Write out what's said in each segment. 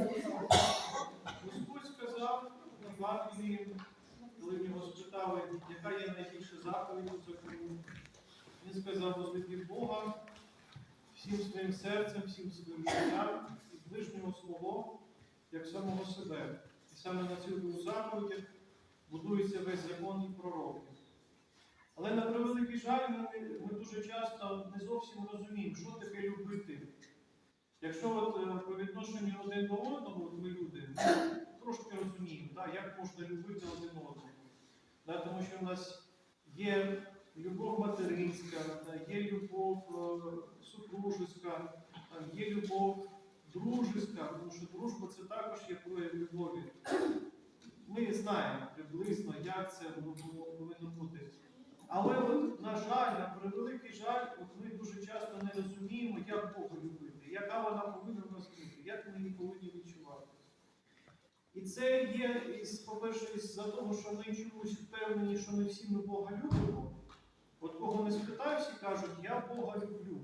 Господь сказав Євангелії, коли в нього спитали, яка є найбільша заповідь у законі. Він сказав, возлюби Бога всім своїм серцем, всім своїм життям і ближнього свого, як самого себе. І саме на цю двох будується весь закон і пророки. Але на превеликий жаль, ми, ми дуже часто не зовсім розуміємо, що таке любити. Якщо от е, по відношенню один до одного, от ми люди, ми трошки розуміємо, да, як можна любити один одного. Да, тому що в нас є любов материнська, да, є любов е, супружеська, там, є любов дружеська, тому що дружба це також є прояв любові. Ми знаємо приблизно, як це повинно бути. Але, от, на жаль, на превеликий жаль, от ми дуже часто не розуміємо, як Бога любити, яка вона повинна нас бути, як ми її повинні відчувати. І це є, по-перше, із-за того, що ми чомусь впевнені, що ми всі ми Бога любимо. От кого не спитай, всі кажуть, я Бога люблю.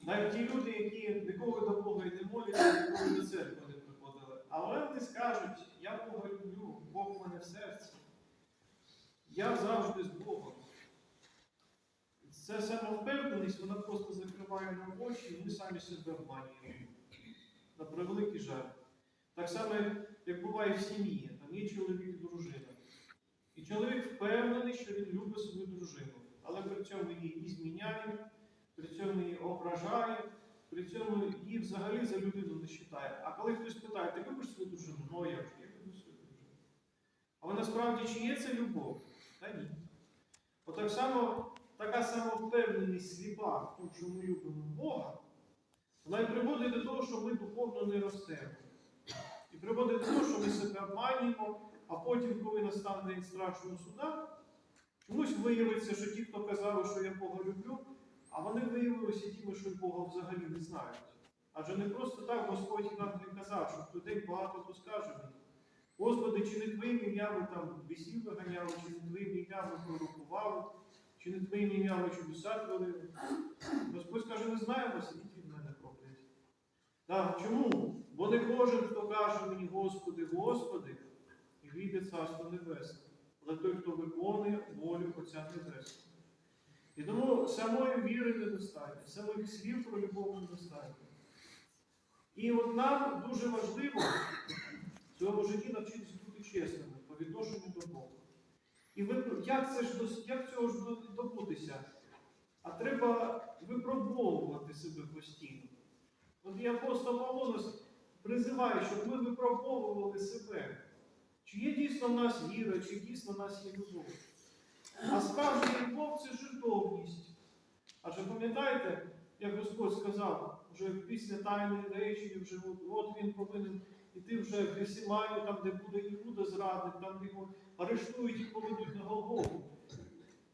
Навіть ті люди, які ніколи до Бога і не моляться, ніколи до церкви не приходили. Але вони скажуть, я Бога люблю, Бог в мене в серці. Я завжди з Богом. Це самовпевненість, вона просто закриває нам очі, і ми самі себе обманюємо. На превеликий жаль. Так само, як буває в сім'ї, там є чоловік і дружина. І чоловік впевнений, що він любить свою дружину, але при цьому її і зміняє, при цьому її ображає, при цьому її взагалі за людину не вважає. А коли хтось питає, ти любиш свою дружину? Ну, як же, я люблю свою дружину. Але насправді чи є це любов? Та ні. Отак само, така самовпевненість сліпа тому, що ми любимо Бога, вона і приводить до того, що ми духовно не ростемо. І приводить до того, що ми себе обманюємо, а потім, коли настане день страшного суда, чомусь виявиться, що ті, хто казали, що я Бога люблю, а вони виявилися тими, що Бога взагалі не знають. Адже не просто так Господь нам не казав, що в день багато хто скаже мені. Господи, чи не Твоїм ім'ям ми там бісів виганяли, чи не Твоїм ім'ям ми пророкували, чи не Твоїм ім'ям ми чудеса творили. Господь скаже, не знаю вас, ідіть від мене прокляті. Так, чому? Бо не кожен, хто каже мені, Господи, Господи, і війде Царство Небесне, але той, хто виконує волю Отця Небесного. І тому самої віри недостатньо, самих слів про любов недостатньо. І от нам дуже важливо в цьому житті навчитися бути чесними по відношенню до Бога. І ви, як, це ж, як цього ж добутися? А треба випробовувати себе постійно. От і апостол Павло призиває, щоб ми випробовували себе. Чи є дійсно в нас віра, чи дійсно в нас є любов. А справжня любов це жертовність. Адже пам'ятаєте, як Господь сказав, вже після тайної речі, вже от, от він повинен іти вже в Гесиманію, там, де буде Іуда зрадник, там його арештують і поведуть на Голгофу.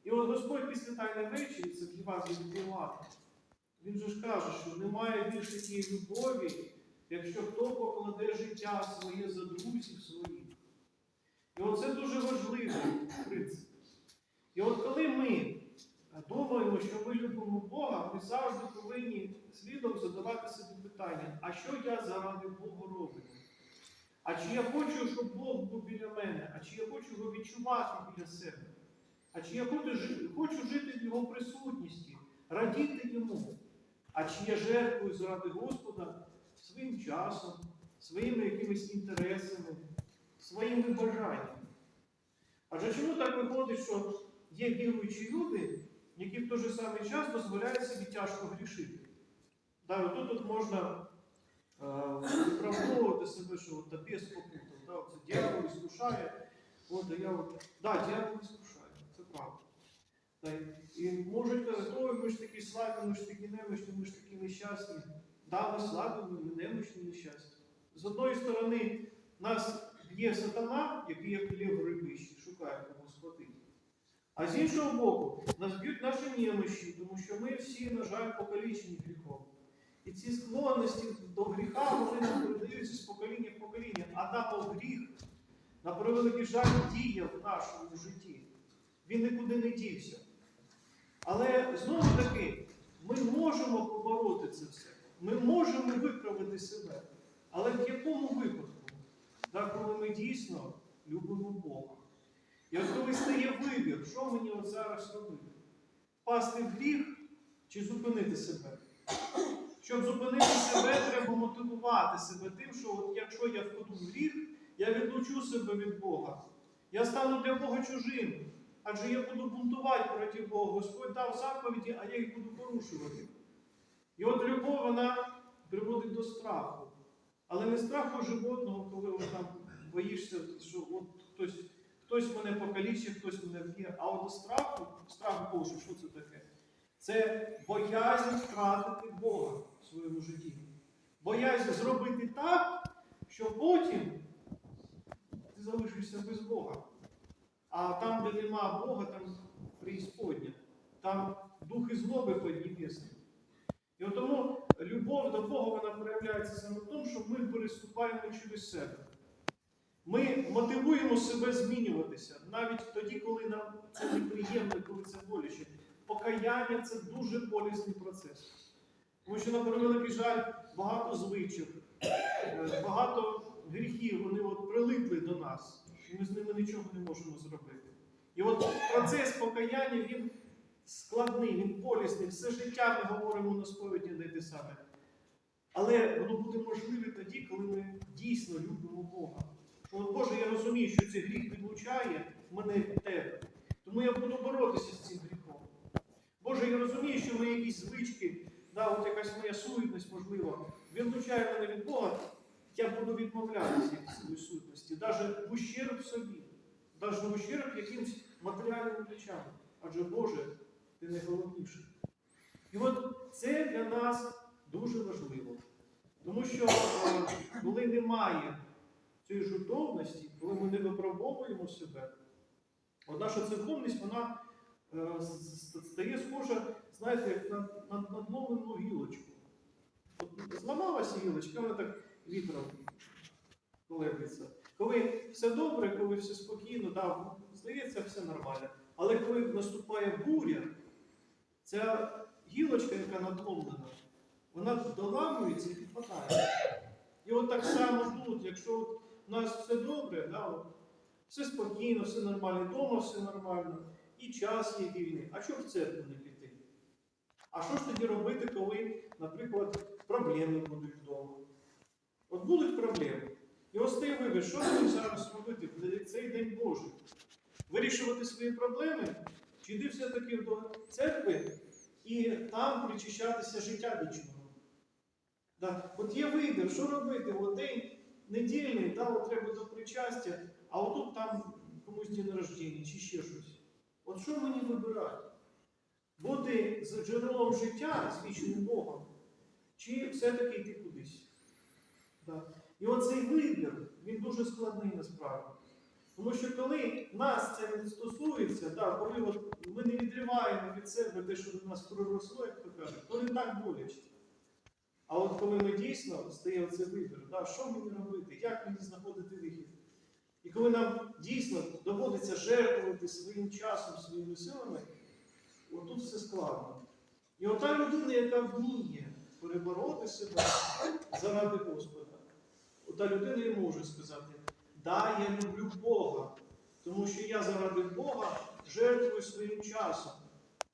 І от Господь після тайної речі, це в Євангелії від Івана, він же ж каже, що немає більше тієї любові, якщо хто покладе життя своє за друзів своїх. І оце дуже важливий принцип. І от коли ми думаємо, що ми любимо Бога, ми завжди повинні слідом задавати собі питання, а що я заради Бога роблю? А чи я хочу, щоб Бог був біля мене, а чи я хочу його відчувати біля себе? А чи я хочу, жити в Його присутності, радіти йому? А чи я жертвую заради Господа своїм часом, своїми якимись інтересами, своїми бажаннями? Адже чому так виходить, що є віруючі люди, які в той же самий час дозволяють собі тяжко грішити? Да, отут можна виправдовувати себе, що от тобі спокутав, да, це дьявол іскушає, от, я от, да, дьявол іскушає, це правда. Та, і можуть казати, ми ж такі слабі, ми ж такі немощні, ми ж такі нещасні. Да, ми слабі, ми немощні, нещасні. З одної сторони, нас б'є сатана, який як лев рибищі, шукає кого схватити. А з іншого боку, нас б'ють наші немощі, тому що ми всі, на жаль, покалічені гріхом. І ці склонності до гріха вони передаються з покоління в покоління. Адамов гріх, на превеликий жаль, діє в нашому житті. Він нікуди не дівся. Але знову таки, ми можемо побороти це все. Ми можемо виправити себе. Але в якому випадку, да, коли ми дійсно любимо Бога? І от коли стає вибір, що мені от зараз робити? Впасти в гріх чи зупинити себе? Щоб зупинити себе, треба мотивувати себе тим, що от якщо я впаду в гріх, я відлучу себе від Бога. Я стану для Бога чужим. Адже я буду бунтувати проти Бога. Господь дав заповіді, а я їх буду порушувати. І от любов, вона приводить до страху. Але не страху животного, коли от там боїшся, що от хтось, хтось мене покалічить, хтось мене вб'є. А от страху, страх Божий, що це таке? Це боязнь втратити Бога своєму житті. Боязнь зробити так, що потім ти залишишся без Бога. А там, де нема Бога, там преісподня. Там духи злоби поднебесні. І от тому любов до Бога вона проявляється саме в тому, що ми переступаємо через себе. Ми мотивуємо себе змінюватися навіть тоді, коли нам це неприємно, коли це боляче. Покаяння це дуже болісний процес. Тому що, на превеликий жаль, багато звичок, е, багато гріхів, вони от прилипли до нас, і ми з ними нічого не можемо зробити. І от процес покаяння він складний, він болісний. Все життя ми говоримо на сповіді не те саме. Але воно буде можливе тоді, коли ми дійсно любимо Бога. Що, Боже, я розумію, що цей гріх відлучає мене від тебе. Тому я буду боротися з цим гріхом. Боже, я розумію, що мої якісь звички, да, от якась моя суетність, можливо, відлучає мене від Бога. Я буду відмовлятися від цієї сутності, навіть в ущерб собі, навіть в ущерб якимсь матеріальним речам. Адже Боже, ти найголовніший. І от це для нас дуже важливо. Тому що е, коли немає цієї жертовності, коли ми не випробовуємо себе, от наша церковність, вона стає схожа, знаєте, як на, на надломлену гілочку. От зламалася гілочка, вона так вітром колебиться. Коли все добре, коли все спокійно, да, здається, все нормально. Але коли наступає буря, ця гілочка, яка надломлена, вона доламується і підпадає. І от так само тут, якщо у нас все добре, да, от, все спокійно, все нормально, вдома все нормально, і час є вільний, а чого в церкву не піти? А що ж тоді робити, коли, наприклад, проблеми будуть вдома? От будуть проблеми. І ось ти вибір, що мені зараз робити в цей день Божий? Вирішувати свої проблеми, чи йти все-таки до церкви і там причищатися життя вічного? Да. От є вибір, що робити? От день недільний, да, от треба до причастя, а отут там комусь день народження чи ще щось. От що мені вибирати? Бути з джерелом життя, з Богом, чи все-таки йти кудись? Да. І оцей вибір, він дуже складний насправді. Тому що коли нас це не стосується, да, коли от ми не відриваємо від себе те, що до нас проросло, як то кажуть, то не так боляче. А от коли ми дійсно стає оцей вибір, да, що мені робити, як мені знаходити вихід? І коли нам дійсно доводиться жертвувати своїм часом, своїми силами, отут все складно. І ота людина, яка вміє перебороти себе заради Господа, ота людина і може сказати, да, я люблю Бога, тому що я заради Бога жертвую своїм часом.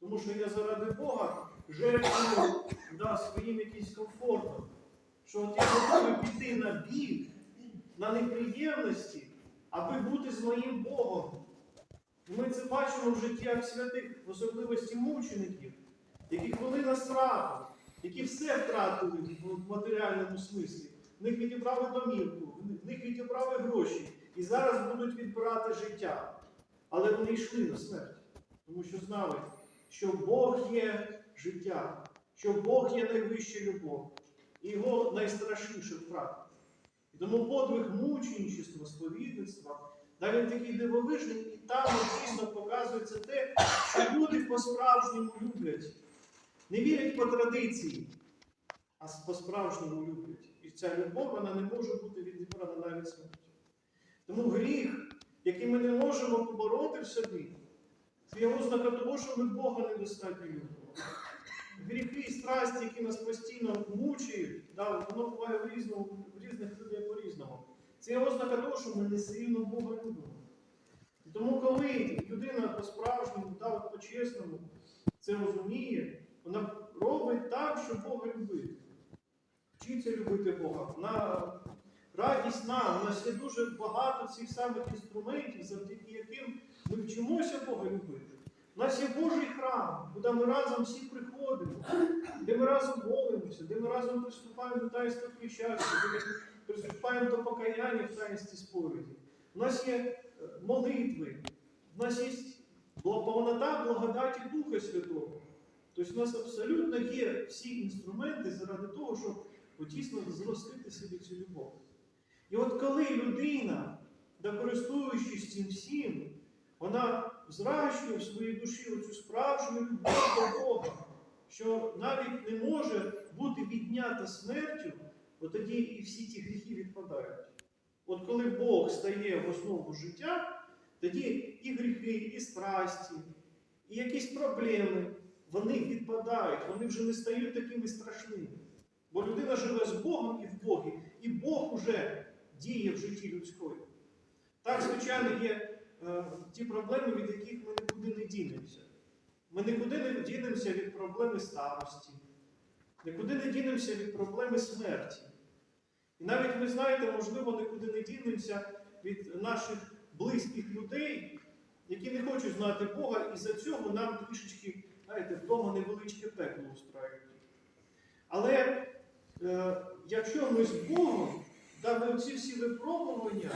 Тому що я заради Бога жертвую да, своїм якимсь комфортом. Що от я готовий піти на біль, на неприємності, аби бути з моїм Богом. Ми це бачимо в життях святих, в особливості мучеників, які хвилина страту, які все втратили в матеріальному смислі. В них відібрали домівку, в них відібрали гроші і зараз будуть відбирати життя. Але вони йшли на смерть, тому що знали, що Бог є життя, що Бог є найвища любов, і його найстрашніше втрата. Тому подвиг мученичества, сповідництва, да він такий дивовижний, і там дійсно показується те, що люди по-справжньому люблять. Не вірять по традиції, а по-справжньому люблять. І ця любов вона не може бути відібрана навіть смертю. Тому гріх, який ми не можемо побороти в собі, це є ознака того, що ми Бога недостатньо любимо. Гріхи і страсті, які нас постійно мучають, да, воно буває в, різному, в різних людей по-різному. Це ознака того, що ми не сильно Бога любимо. І тому, коли людина по-справжньому, да, по-чесному це розуміє, вона робить так, щоб Бога любити. Вчиться любити Бога. Вона радість нам. У нас є дуже багато цих самих інструментів, завдяки яким ми вчимося Бога любити. У нас є Божий храм, куди ми разом всі приходимо, де ми разом молимося, де ми разом приступаємо до таїнства причастя, де ми приступаємо до покаяння в таїнстві сповіді. У нас є е, молитви, у нас є повнота благодаті Духа Святого. Тобто у нас абсолютно є всі інструменти заради того, щоб дійсно зростити собі цю любов. І от коли людина, користуючись цим всім, вона зращує в своїй душі оцю справжню любов до Бога, що навіть не може бути віднята смертю, от тоді і всі ті гріхи відпадають. От коли Бог стає в основу життя, тоді і гріхи, і страсті, і якісь проблеми, вони відпадають, вони вже не стають такими страшними. Бо людина живе з Богом і в Богі, і Бог уже діє в житті людської. Так, звичайно, є ті проблеми, від яких ми нікуди не дінемося. Ми нікуди не дінемося від проблеми старості, нікуди не дінемося від проблеми смерті. І навіть ви знаєте, можливо, нікуди не дінемося від наших близьких людей, які не хочуть знати Бога, і за цього нам трішечки, знаєте, вдома невеличке пекло устраюють. Але е, якщо ми з Богом, да, ми ці всі випробування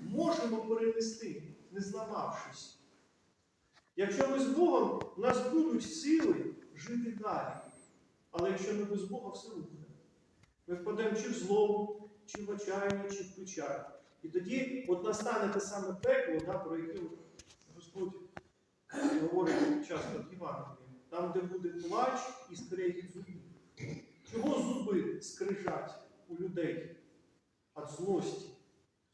можемо перенести, не зламавшись. Якщо ми з Богом, у нас будуть сили жити далі. Але якщо ми без Бога все рухне. Ми впадемо чи в злому, чи в отчаяння, чи в печаль. І тоді от настане те саме пекло, да, про яке Господь говорить часто в Євангелії. Там, де буде плач і скрегіт зубів. Чого зуби скрижать у людей? Від злості.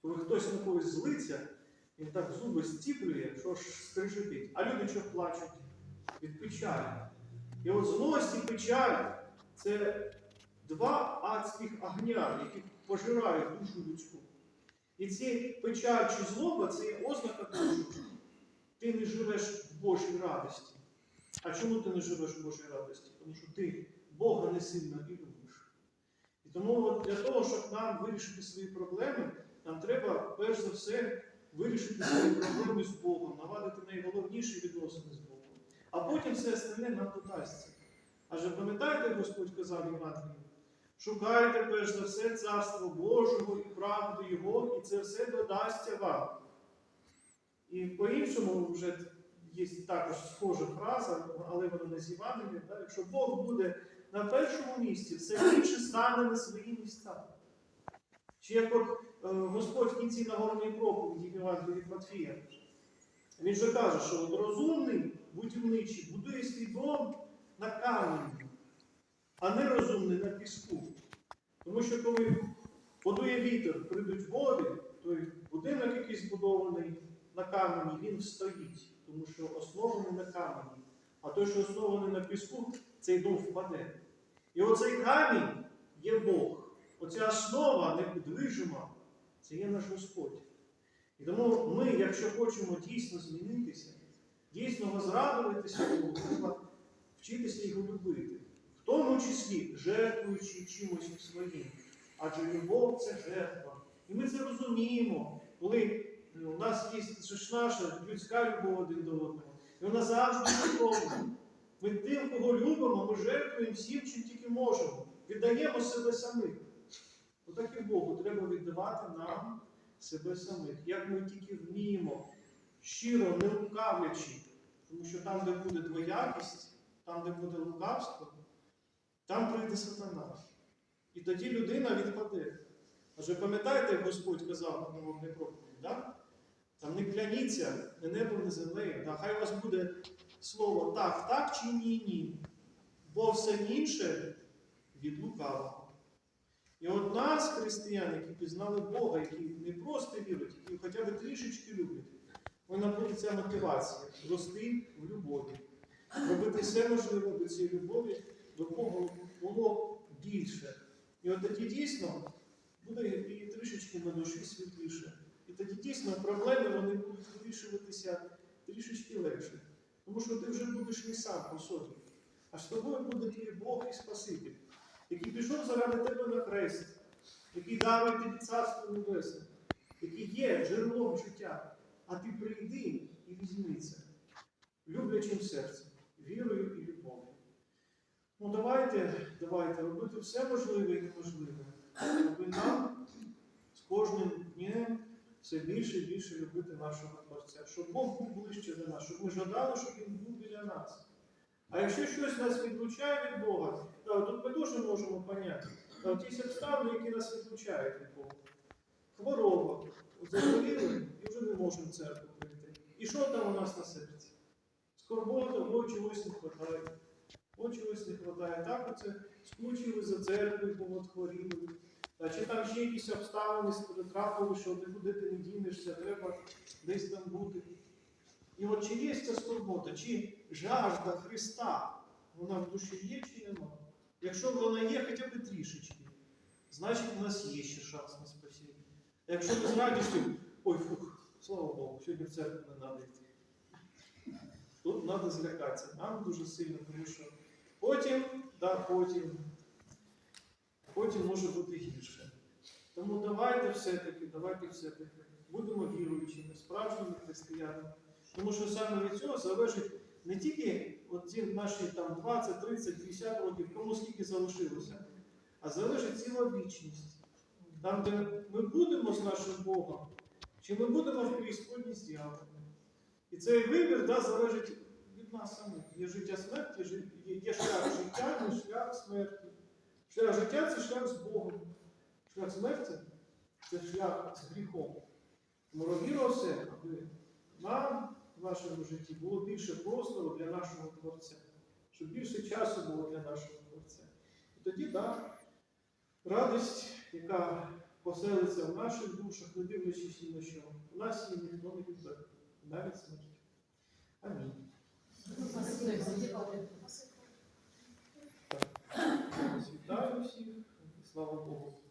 Коли хтось на когось злиться, він так зуби стіплює, що ж скрижитить. А люди чого плачуть? Від печалі. І от злость і печаль це два адських огня, які пожирають душу людську. І ці печаль чи злоба це є ознака що ти не живеш в Божій радості. А чому ти не живеш в Божій радості? Тому що ти Бога не сильно і любиш. І тому от для того, щоб нам вирішити свої проблеми, нам треба перш за все вирішити свої проблеми з Богом, наладити найголовніші відносини з Богом. А потім все остальне нам додасться. Адже пам'ятаєте, Господь казав Євангелію, шукайте перш за все Царство Божого і правду Його, і це все додасться вам. І по-іншому вже є також схожа фраза, але вона не з Євангелія. Якщо Бог буде на першому місці, все інше стане на свої місця. Чи як от е, Господь в кінці Нагорної проповіді Євангелії від Матфія, він же каже, що от розумний будівничий будує свій дом на камені, а не розумний на піску. Тому що коли подує вітер, прийдуть води, то будинок, який збудований на камені, він стоїть, тому що оснований на камені. А той, що оснований на піску, цей дом впаде. І оцей камінь є Бог. Оця основа неподвижима, це є наш Господь. І тому ми, якщо хочемо дійсно змінитися, дійсно возрадуватися треба вчитися його любити. В тому числі жертвуючи чимось своїм. Адже любов це жертва. І ми це розуміємо, коли у нас є наша людська любов один до одного. І вона завжди готова. Ми тим, кого любимо, ми жертвуємо всім, чим тільки можемо. Віддаємо себе самих. Отак і Богу треба віддавати нам себе самих. Як ми тільки вміємо, щиро, не лукавлячи, тому що там, де буде двоякість, там, де буде лукавство, там прийде сатана. І тоді людина відпаде. Адже пам'ятаєте, як Господь казав на Нагорній проповіді, да? там не кляніться, не небо, не землею. Да? Хай у вас буде слово так, так чи ні, ні. Бо все інше від лукавого. І от нас, християн, які пізнали Бога, які не просто вірять, які хоча б трішечки люблять, вона буде ця мотивація рости в любові, робити все можливе до цієї любові до Бога було більше. І от тоді дійсно буде і трішечки на душі світліше. І тоді дійсно проблеми вони будуть вирішуватися трішечки легше. Тому що ти вже будеш не сам по собі, а з тобою буде твій Бог і Спаситель, який пішов заради тебе на хрест, який дарує тобі царство небесне, який є джерелом життя. А ти прийди і візьми це люблячим серцем, вірою і любов'ю. Ну давайте, давайте робити все можливе і неможливе, аби нам з кожним днем все більше і більше любити нашого Творця, щоб Бог був ближче до нас, щоб ми жадали, щоб Він був біля нас. А якщо щось нас відлучає від Бога, то тут ми теж можемо поняти. Ті обставини, які нас відлучають від Бога. Хвороба, захворіли і вже не можемо церкву прийти. І що там у нас на серці? Скорбота, ой, чогось не вистачає. Ой, чогось не вистачає. Так оце скучили за церквою, бо от хворіли. А чи там ще якісь обставини трапили, що ти куди ти не дінешся, треба десь там бути. І от чи є ця скорбота, чи жажда Христа, вона в душі є чи нема? Якщо вона є хоча б трішечки, значить у нас є ще шанс на спасіння. Якщо ми з радістю, ой, фух, слава Богу, сьогодні в церкву не треба йти. Тут треба злякатися. Нам дуже сильно, тому що потім, да, потім, потім може бути гірше. Тому давайте все-таки, давайте все-таки будемо віруючими, справжніми християнами. Тому що саме від цього залежить не тільки ці наші там 20, 30, 50 років, кому скільки залишилося, а залежить ціла вічність. Там, де ми будемо з нашим Богом, чи ми будемо в преісподній з дьяволом. І цей вибір да, залежить від нас самих. Є життя смерті, є, є шлях життя, не шлях смерті. Шлях життя це шлях з Богом. Шлях смерті це шлях з гріхом. Тому робімо все, аби нам в нашому житті було більше простору для нашого Творця, щоб більше часу було для нашого Творця. І тоді, так, радість, яка поселиться в наших душах, не дивлячись ні на що, у нас її ніхто не відбере, навіть смерть. Амінь. Вітаю всіх, слава Богу.